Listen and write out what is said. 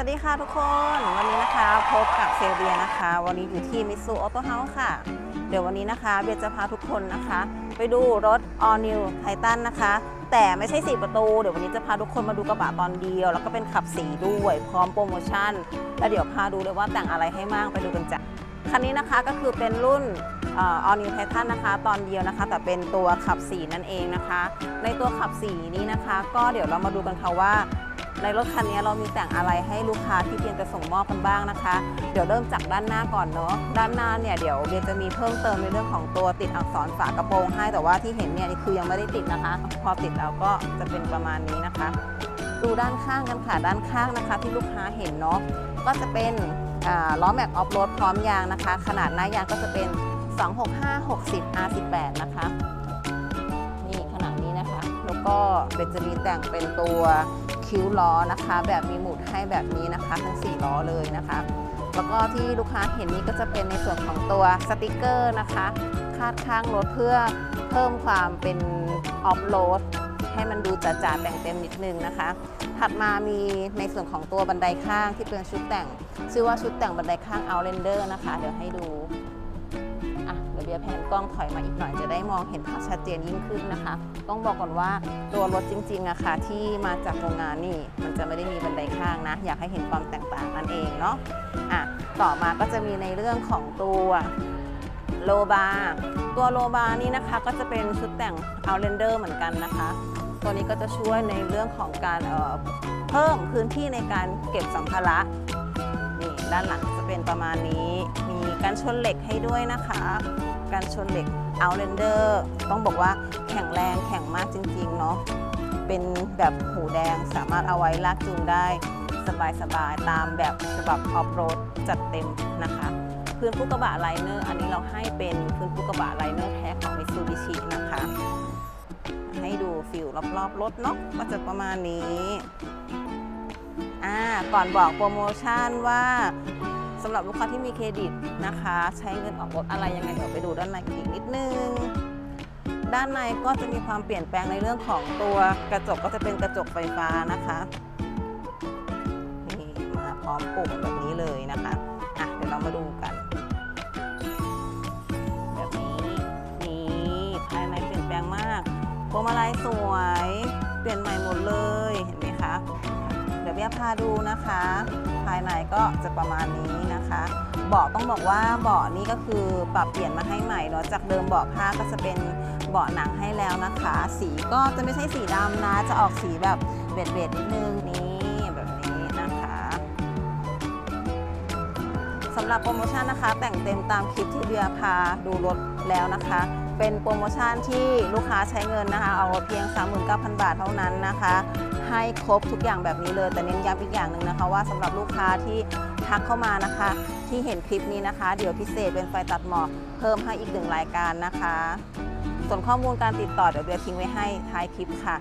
วัสดีค่ะทุกคน วันนี้นะคะพบกับเซลเบียนะคะ วันนี้อยู่ที่มิสูออโต้เฮาส์ค่ะ เดี๋ยววันนี้นะคะเบียจะพาทุกคนนะคะ ไปดูรถ All New Titan นะคะ แต่ไม่ใช่ 4 ประตู เดี๋ยววันนี้จะพาทุกคนมาดูกระบะตอนเดียว แล้วก็เป็นขับสีด้วยพร้อมโปรโมชั่น แล้วเดี๋ยวพาดูเลยว่าแต่งอะไรให้มากไปดูกันจ้ะคันนี้นะคะก็คือเป็นรุ่นเออ New Titan นะคะ ตอนเดียวนะคะ แต่เป็นตัวขับสีนั่นเองนะคะ ในตัวขับสีนี้นะคะ ก็เดี๋ยวเรามาดูกันค่ะว่า ในรถคันนี้เรามีแต่งอะไรให้ลูกค้าที่เบียนจะส่งมอบกันบ้างนะคะ เดี๋ยวเริ่มจากด้านหน้าก่อนเนาะด้านหน้าเนี่ยเดี๋ยวเบียจะมีเพิ่มเติมในเรื่องของตัวติดอักษรฝากระโปรงให้แต่ว่าที่เห็นเนี่ยคือยังไม่ได้ติดนะคะ พอติดแล้วก็จะเป็นประมาณนี้นะคะ ดูด้านข้างกันค่ะด้านข้างนะคะ ที่ลูกค้าเห็นเนาะก็จะเป็นล้อแม็กออฟโรดพร้อมยางนะคะ ขนาดหน้ายางก็จะเป็น 265 60 R18 นะคะนี่ขนาดนี้นะคะ แล้วก็เบนจะมีแต่งเป็นตัว คิ้วล้อนะคะ แบบมีหมุดให้แบบนี้นะคะทั้ง4ล้อเลยนะคะ แล้วก็ที่ลูกค้าเห็นนี้ก็จะเป็นในส่วนของตัวสติกเกอร์นะคะ คาดข้างรถเพื่อเพิ่มความเป็นออฟโรดให้มันดูจ๋าๆแต่งเต็มนิดนึงนะคะ ถัดมามีในส่วนของตัวบันไดข้างที่เป็นชุดแต่ง ชื่อว่าชุดแต่งบันไดข้าง Outlander นะคะ เดี๋ยวให้ดู เบียแพนกล้องถอยมาอีกหน่อยจะได้มองเห็นภาพชัดเจนยิ่งขึ้นนะคะ ต้องบอกก่อนว่าตัวรถจริงๆอะค่ะที่มาจากโรงงานนี่ มันจะไม่ได้มีบันไดข้างนะ อยากให้เห็นความแตกต่างนั่นเองเนาะอะต่อมาก็จะมีในเรื่องของตัวโลบาร์ตัวโลบาร์นี่นะคะก็จะเป็นชุดแต่ง Outlander เหมือนกันนะคะ ตัวนี้ก็จะช่วยในเรื่องของการเเพิ่มพื้นที่ในการเก็บสัมภาระนี่ด้านหลังจะเป็นประมาณนี้ มีการชนเหล็กให้ด้วยนะคะ การชนเหล็ก Outlander ต้องบอกว่าแข็งแรงแข็งมากจริง ๆ เนาะเป็นแบบหูแดงสามารถเอาไว้ลากจูงได้ สบายๆ ตามแบบฉบับออฟโรดจัดเต็มนะคะ พื้นฟุกกระบะไลเนอร์อันนี้เราให้เป็นพื้นฟุกกระบะไลเนอร์แท้ของ Mitsubishi นะคะ ให้ดูฟิลรอบๆรถเนาะก็จะประมาณนี้อ่าก่อนบอกโปรโมชั่นว่า สำหรับลูกค้าที่มีเครดิตนะคะ ใช้เงินออกรถอะไรยังไงเดี๋ยวไปดูด้านในอีกนิดนึง ด้านในก็จะมีความเปลี่ยนแปลงในเรื่องของตัวกระจกก็จะเป็นกระจกไฟฟ้านะคะนี่มาพร้อมปุ่มแบบนี้เลยนะคะอะเดี๋ยวเรามาดูกัน แบบนี้นี่ภายในเปลี่ยนแปลงมากพวงมาลัยสวย เปลี่ยนใหม่หมดเลยเห็นไหมคะ ดี๋ยวเบียพาดูนะคะ ภายในก็จะประมาณนี้นะคะเบาะต้องบอกว่าเบาะนี้ก็คือปรับเปลี่ยนมาให้ใหม่เนาะจากเดิมเบาะผ้าก็จะเป็นเบาะหนังให้แล้วนะคะ สีก็จะไม่ใช่สีดำนะ จะออกสีแบบเบดๆนิดนึงนี้ำหรับโปรโมชั่นนะคะ แต่งเต็มตามคลิปที่เบียร์พาดูรถแล้วนะคะ เป็นโปรโมชั่นที่ลูกค้าใช้เงินนะคะ เอาเพียง 39,000 บาทเท่านั้นนะคะ ให้ครบทุกอย่างแบบนี้เลย แต่เน้นย้ำอีกอย่างหนึ่งนะคะ ว่าสำหรับลูกค้าที่ทักเข้ามานะคะ ที่เห็นคลิปนี้นะคะ เดี๋ยวพิเศษเป็นไฟตัดหมอกเพิ่มให้อีกหนึ่งรายการนะคะ ส่วนข้อมูลการติดต่อเดี๋ยวเบียร์ทิ้งไว้ให้ท้ายคลิปค่ะ